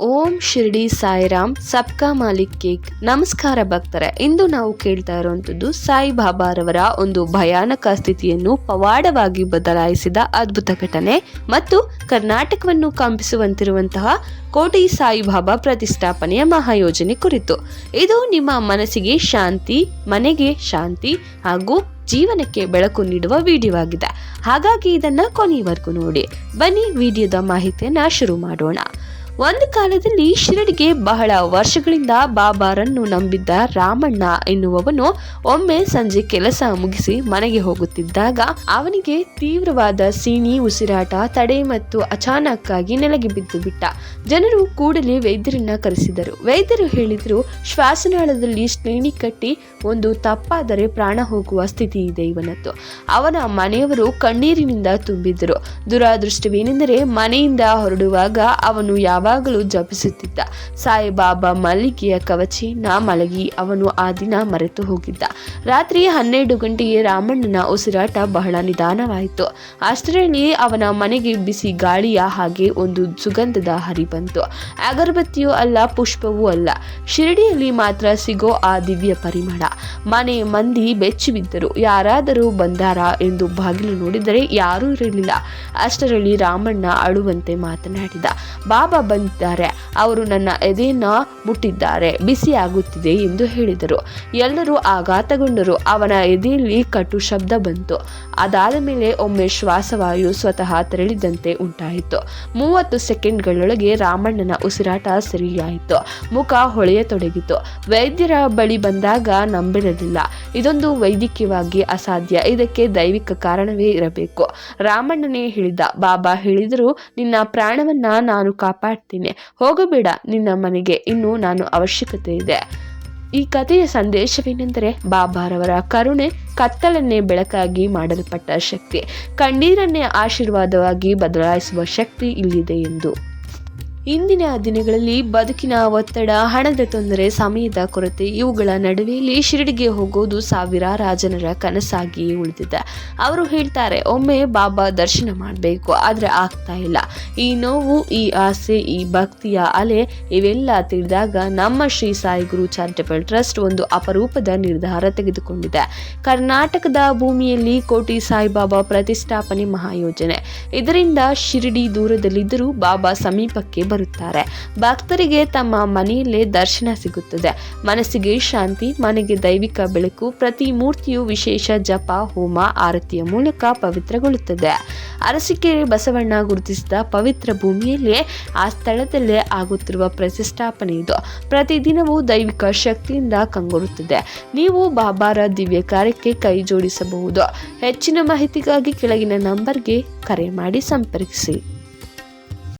ಓಂ ಶಿರ್ಡಿ ಸಾಯಿರಾಮ್, ಸಬ್ಕಾ ಮಾಲಿಕ್ ಕೇಕ್. ನಮಸ್ಕಾರ ಭಕ್ತರೆ, ಇಂದು ನಾವು ಕೇಳ್ತಾ ಇರುವಂಥದ್ದು ಸಾಯಿಬಾಬಾರವರ ಒಂದು ಭಯಾನಕ ಸ್ಥಿತಿಯನ್ನು ಪವಾಡವಾಗಿ ಬದಲಾಯಿಸಿದ ಅದ್ಭುತ ಘಟನೆ ಮತ್ತು ಕರ್ನಾಟಕವನ್ನು ಕಂಪಿಸುವಂತಿರುವಂತಹ ಕೋಟಿ ಸಾಯಿಬಾಬಾ ಪ್ರತಿಷ್ಠಾಪನೆಯ ಮಹಾಯೋಜನೆ ಕುರಿತು. ಇದು ನಿಮ್ಮ ಮನಸ್ಸಿಗೆ ಶಾಂತಿ, ಮನೆಗೆ ಶಾಂತಿ ಹಾಗೂ ಜೀವನಕ್ಕೆ ಬೆಳಕು ನೀಡುವ ವಿಡಿಯೋ ಆಗಿದೆ ಹಾಗಾಗಿ ಇದನ್ನ ಕೊನೆಯವರೆಗೂ ನೋಡಿ. ಬನ್ನಿ ವಿಡಿಯೋದ ಮಾಹಿತಿಯನ್ನ ಶುರು ಮಾಡೋಣ. ಒಂದು ಕಾಲದಲ್ಲಿ ಶಿರಡಿಗೆ ಬಹಳ ವರ್ಷಗಳಿಂದ ಬಾಬಾರನ್ನು ನಂಬಿದ್ದ ರಾಮಣ್ಣ ಎನ್ನುವವನು ಒಮ್ಮೆ ಸಂಜೆ ಕೆಲಸ ಮುಗಿಸಿ ಮನೆಗೆ ಹೋಗುತ್ತಿದ್ದಾಗ ಅವನಿಗೆ ತೀವ್ರವಾದ ಸೀನಿ ಉಸಿರಾಟ, ತಡೆ ಮತ್ತು ಅಚಾನಕ್ಕಾಗಿ ನೆಲಗೆ ಬಿದ್ದು ಬಿಟ್ಟ. ಜನರು ಕೂಡಲೇ ವೈದ್ಯರನ್ನ ಕರೆಸಿದರು. ವೈದ್ಯರು ಹೇಳಿದ್ರು, ಶ್ವಾಸನಾಳದಲ್ಲಿ ಶ್ರೇಣಿ ಕಟ್ಟಿ ಒಂದು ತಪ್ಪಾದರೆ ಪ್ರಾಣ ಹೋಗುವ ಸ್ಥಿತಿ ಇದೆ ಇವನದ್ದು. ಅವನ ಮನೆಯವರು ಕಣ್ಣೀರಿನಿಂದ ತುಂಬಿದ್ದರು. ದುರಾದೃಷ್ಟವೇನೆಂದರೆ ಮನೆಯಿಂದ ಹೊರಡುವಾಗ ಅವನು ಯಾವಾಗಲೂ ಜಪಿಸುತ್ತಿದ್ದ. ಸಾಯಿಬಾಬಾ ಮಲ್ಲಿಗೆಯ ಕವಚಿ ನಾ ಮಲಗಿ ಅವನು ಆ ದಿನ ಮರೆತು ಹೋಗಿದ್ದ. ರಾತ್ರಿ ಹನ್ನೆರಡು ಗಂಟೆಗೆ ರಾಮಣ್ಣನ ಉಸಿರಾಟ ಬಹಳ ನಿಧಾನವಾಯಿತು. ಅಷ್ಟರಲ್ಲಿ ಅವನ ಮನೆಗೆ ಬಿಸಿ ಗಾಳಿಯ ಹಾಗೆ ಒಂದು ಸುಗಂಧದ ಹರಿ ಬಂತು. ಅಗರಬತ್ತಿಯೂ ಅಲ್ಲ, ಪುಷ್ಪವೂ ಅಲ್ಲ. ಶಿರಡಿಯಲ್ಲಿ ಮಾತ್ರ ಸಿಗೋ ಆ ದಿವ್ಯ ಪರಿಮಳ. ಮನೆ ಮಂದಿ ಬೆಚ್ಚಿ ಬಿದ್ದರು ಯಾರಾದರೂ ಬಂದಾರ ಎಂದು ಬಾಗಿಲು ನೋಡಿದರೆ ಯಾರೂ ಇರಲಿಲ್ಲ. ಅಷ್ಟರಲ್ಲಿ ರಾಮಣ್ಣ ಅಳುವಂತೆ ಮಾತನಾಡಿದ. ಬಾಬಾ ಬಂದಿದ್ದಾರೆ. ಅವರು ನನ್ನ ಎದೆಯನ್ನ ಮುಟ್ಟಿದ್ದಾರೆ. ಬಿಸಿ ಆಗುತ್ತಿದೆ ಎಂದು ಹೇಳಿದರು. ಎಲ್ಲರೂ ಆಘಾತಗೊಂಡರು. ಅವನ ಎದೆಯಲ್ಲಿ ಕಟು ಶಬ್ದ ಬಂತು. ಅದಾದ ಮೇಲೆ ಒಮ್ಮೆ ಶ್ವಾಸವಾಯು ಸ್ವತಃ ತೆರಳಿದಂತೆ ಉಂಟಾಯಿತು. ಮೂವತ್ತು ಸೆಕೆಂಡ್ಗಳೊಳಗೆ ರಾಮಣ್ಣನ ಉಸಿರಾಟ ಸರಿಯಾಯಿತು. ಮುಖ ಹೊಳೆಯತೊಡಗಿತು. ವೈದ್ಯರ ಬಳಿ ಬಂದಾಗ ನಂಬಿರಲಿಲ್ಲ. ಇದೊಂದು ವೈದ್ಯಕೀಯವಾಗಿ ಅಸಾಧ್ಯ. ಇದಕ್ಕೆ ದೈವಿಕ ಕಾರಣವೇ ಇರಬೇಕು. ರಾಮಣ್ಣನೇ ಹೇಳಿದ. ಬಾಬಾ ಹೇಳಿದರು ನಿನ್ನ ಪ್ರಾಣವನ್ನ ನಾನು ಕಾಪಾಡ್ತೀನಿ. ಹೋಗಬೇಡ ನಿನ್ನ ಮನೆಗೆ. ಇನ್ನು ನಾನು ಅವಶ್ಯಕತೆ ಇದೆ. ಈ ಕಥೆಯ ಸಂದೇಶವೇನೆಂದರೆ ಬಾಬಾರವರ ಕರುಣೆ ಕತ್ತಲನ್ನೇ ಬೆಳಕಾಗಿ ಮಾಡಲ್ಪಟ್ಟ ಶಕ್ತಿ. ಕಣ್ಣೀರನ್ನೇ ಆಶೀರ್ವಾದವಾಗಿ ಬದಲಾಯಿಸುವ ಶಕ್ತಿ ಇಲ್ಲಿದೆ ಎಂದು. ಇಂದಿನ ದಿನಗಳಲ್ಲಿ ಬದುಕಿನ ಒತ್ತಡ, ಹಣದ ತೊಂದರೆ, ಸಮಯದ ಕೊರತೆ ಇವುಗಳ ನಡುವೆಯಲ್ಲಿ ಶಿರಡಿಗೆ ಹೋಗೋದು ಸಾವಿರಾರು ಜನರ ಕನಸಾಗಿ ಉಳಿದಿದೆ. ಅವರು ಹೇಳ್ತಾರೆ, ಒಮ್ಮೆ ಬಾಬಾ ದರ್ಶನ ಮಾಡಬೇಕು, ಆದರೆ ಆಗ್ತಾ ಇಲ್ಲ. ಈ ನೋವು, ಈ ಆಸೆ, ಈ ಭಕ್ತಿಯ ಅಲೆ ಇವೆಲ್ಲ ತಿಳಿದಾಗ ನಮ್ಮ ಶ್ರೀ ಸಾಯಿ ಗುರು ಚಾರಿಟಬಲ್ ಟ್ರಸ್ಟ್ ಒಂದು ಅಪರೂಪದ ನಿರ್ಧಾರ ತೆಗೆದುಕೊಂಡಿದೆ. ಕರ್ನಾಟಕದ ಭೂಮಿಯಲ್ಲಿ ಕೋಟಿ ಸಾಯಿಬಾಬಾ ಪ್ರತಿಷ್ಠಾಪನೆ ಮಹಾಯೋಜನೆ. ಇದರಿಂದ ಶಿರಡಿ ದೂರದಲ್ಲಿದ್ದರೂ ಬಾಬಾ ಸಮೀಪಕ್ಕೆ ಬರುತ್ತಾರೆ. ಭಕ್ತರಿಗೆ ತಮ್ಮ ಮನೆಯಲ್ಲೇ ದರ್ಶನ ಸಿಗುತ್ತದೆ. ಮನಸ್ಸಿಗೆ ಶಾಂತಿ, ಮನೆಗೆ ದೈವಿಕ ಬೆಳಕು, ಪ್ರತಿ ಮೂರ್ತಿಯು ವಿಶೇಷ ಜಪ, ಹೋಮ, ಆರತಿಯ ಮೂಲಕ ಪವಿತ್ರಗೊಳ್ಳುತ್ತದೆ. ಅರಸಿಕೆರೆ ಬಸವಣ್ಣ ಗುರುತಿಸಿದ ಪವಿತ್ರ ಭೂಮಿಯಲ್ಲೇ ಆ ಸ್ಥಳದಲ್ಲೇ ಆಗುತ್ತಿರುವ ಪ್ರತಿಷ್ಠಾಪನೆ ಇದು. ಪ್ರತಿದಿನವೂ ದೈವಿಕ ಶಕ್ತಿಯಿಂದ ಕಂಗೊಡುತ್ತದೆ ನೀವು ಬಾಬಾರ ದಿವ್ಯ ಕಾರ್ಯಕ್ಕೆ ಕೈ ಜೋಡಿಸಬಹುದು. ಹೆಚ್ಚಿನ ಮಾಹಿತಿಗಾಗಿ ಕೆಳಗಿನ ನಂಬರ್ಗೆ ಕರೆ ಮಾಡಿ ಸಂಪರ್ಕಿಸಿ.